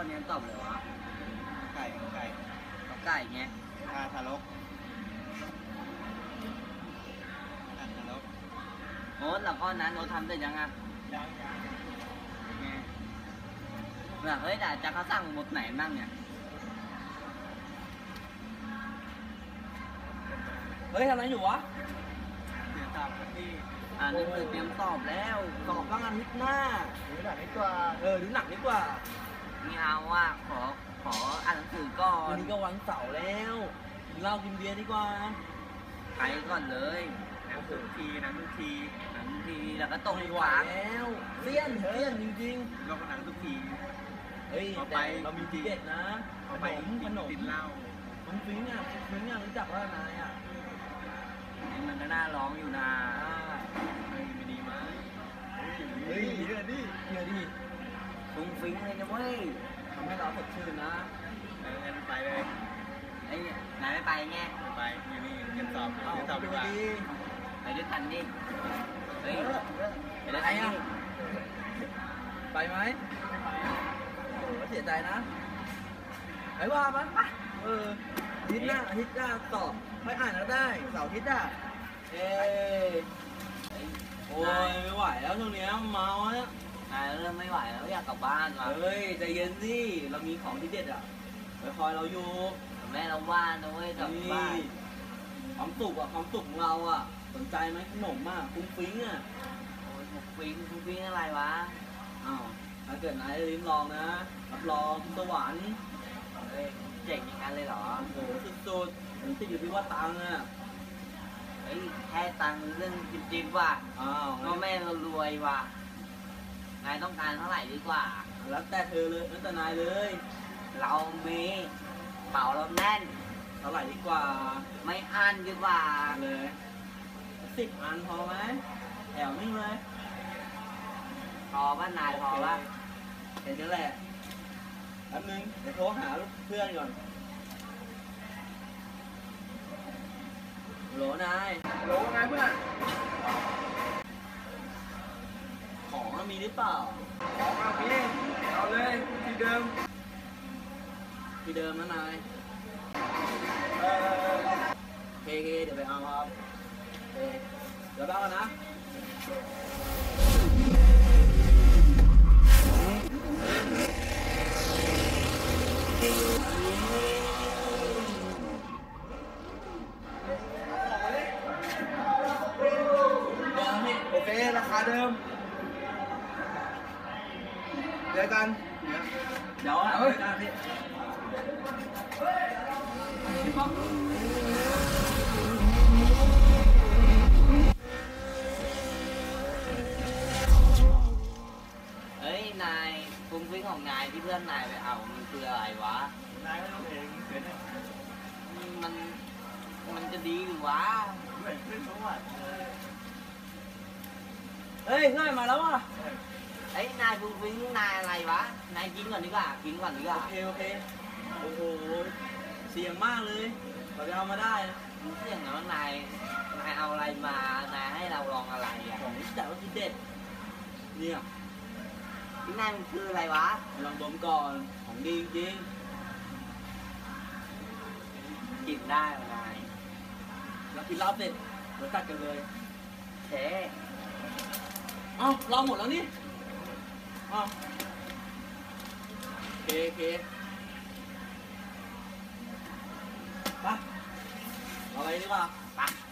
ก้อนเนี้ยตอบเลยวะไก่ไก่ก็ไก่ไงทาทารกทาทารกโน้ตแล้วก้อนนั้นโน้ตทำได้ยังอะยังยังไงแบบเฮ้ยแต่จะเขาสั่งหมดไหนบ้างเนี่ย เฮ้ยทำอะไรอยู่วะเดี๋ยวตามที่อ่านหนังสือเตรียมสอบแล้วสอบบ้างอาทิตย์หน้าหรือหลังนี้กว่า เออดูหนังดีกว่า มีเอาว่าขอขออ่านหนังสือก่อวันนนี้ก็วันเสาร์แล้วกินเหล้ากินเบียร์ดีกว่า ไปก่อนเลยหนังทุกทีหนังทุกทีหนังทีแล้วก็ตกไม่อีกไหวครั้งแล้วเสี้ยนเสี้ยนจริงลงหนังทุกที ๆเฮ้ยเอาไป แต่เรามีทีเด็ดนะขเอานไปมขนมติดเหล้าฟุ้งฟิ้งอะฟุ้งฟิ้งอะรู้จักว่านายอะนี่มันก็น่าร้องอยู่นะ อ่า เฮ้ยไม่ดีมั้ย เฮ้ย เยอะดิ เดี๋ยวดิ ฟุ้งฟิ้งเลยนะเว้ยทำให้เราสดชื่นนะเอองั้นไปเลยไอ้เนี่ยนายไม่ไปไงไปอยู่นี่เรียนสอบเอาเรียนสอบไปดีดูกว่าดีไปด้วยกันดิเฮ้ยเออเออไปด้วยกันดิไปไหมโอ้โหเสียใจนะไปว่าปะไปเอออาทิตย์หน้าอาทิตย์หน้าสอบไม่อ่านแล้วได้เสาร์อาทิตย์อะเอ้ยเฮ้ยโอ้ยไม่ไหวแล้วช่วงเนี้ยเมาแล้ว นายเริ่มไม่ไหวแล้วอยากกลับบ้านว่ะเฮ้ยใจเย็นสิเรามีของที่เด็ดอะไปคอยเราอยู่แม่เราว่านะเว้ยกลับบ้านความสุขอะความสุขของเราอะ สนใจไหมขนมอะฟุ้งฟิ้งอะโอ้ยฟุ้งฟิ้งฟุ้งฟิ้งอะไรวะอ้าวถ้าเกิดนายได้ลิ้มลองนะรับรองสวรรค์เฮ้ยเจ๋งอย่างนั้นเลยเหรอโอ้โหสุดๆมันติดอยู่ที่ว่าตังค์อะเฮ้ยแค่ตังค์เรื่องจริงๆว่ะอ้าวก็แม่เรารวยว่ะ นายต้องการเท่าไหร่ดีกว่า แล้วแต่เธอเลยแล้วแต่นายเลย เรามีเป๋าเราแน่น เท่าไหร่ดีกว่าไม่อั้นดีกว่าเลยสิบอันพอไหมแถวนิ่งเลยพอป่ะนายพอป่ะเห็นนั่นแหละแป๊บนึงเดี๋ยวโทรหาเพื่อนก่อนโหลนายโหลไงเพื่อน มีหรือเปล่าของเอาพี่เอาเลยที่เดิม ที่เดิมนะนายเออเคเคเดี๋ยวไปเอาครับโอเคเดี๋ยวบ้ากันนะเดี๋ยวนี่โอเค ราคาเดิม จอกันเดี๋ยวอะเฮ้ยเดี๋ยวนะพี่เฮ้ย นายฟุ้งฟิ้งของนายที่เพื่อนนายไปเอามันคืออะไรวะ นายไม่ต้องเองเดี๋ยวเนี่ยมันมันจะดีหรือวะเหมือนขึ้นประวัติเออเฮ้ยเพื่อนมาแล้วว่ะ เฮ้ยนายฟุ้งฟิ้งนายอะไรวะ นายกินก่อนดีกว่า กินก่อนดีกโอว่าเคโอเค โอ้โห เสียงมากเลยกว่าจะเอามาได้นะรู้เรื่องนะว่านาย นายเอาอะไรมา นายให้เราลองอะไรอะของที่จัดว่าที่เด็ด เนี่ยที่นายมันคืออะไรวะ ลองดมก่อน ของดีจริงกินได้เหรอนายๆแล้วกินเหล้าเสร็จเดี๋ยวตัดกันเลยเชเอ้าเราหมดแล้วนี่ เอ้าโอเคโอ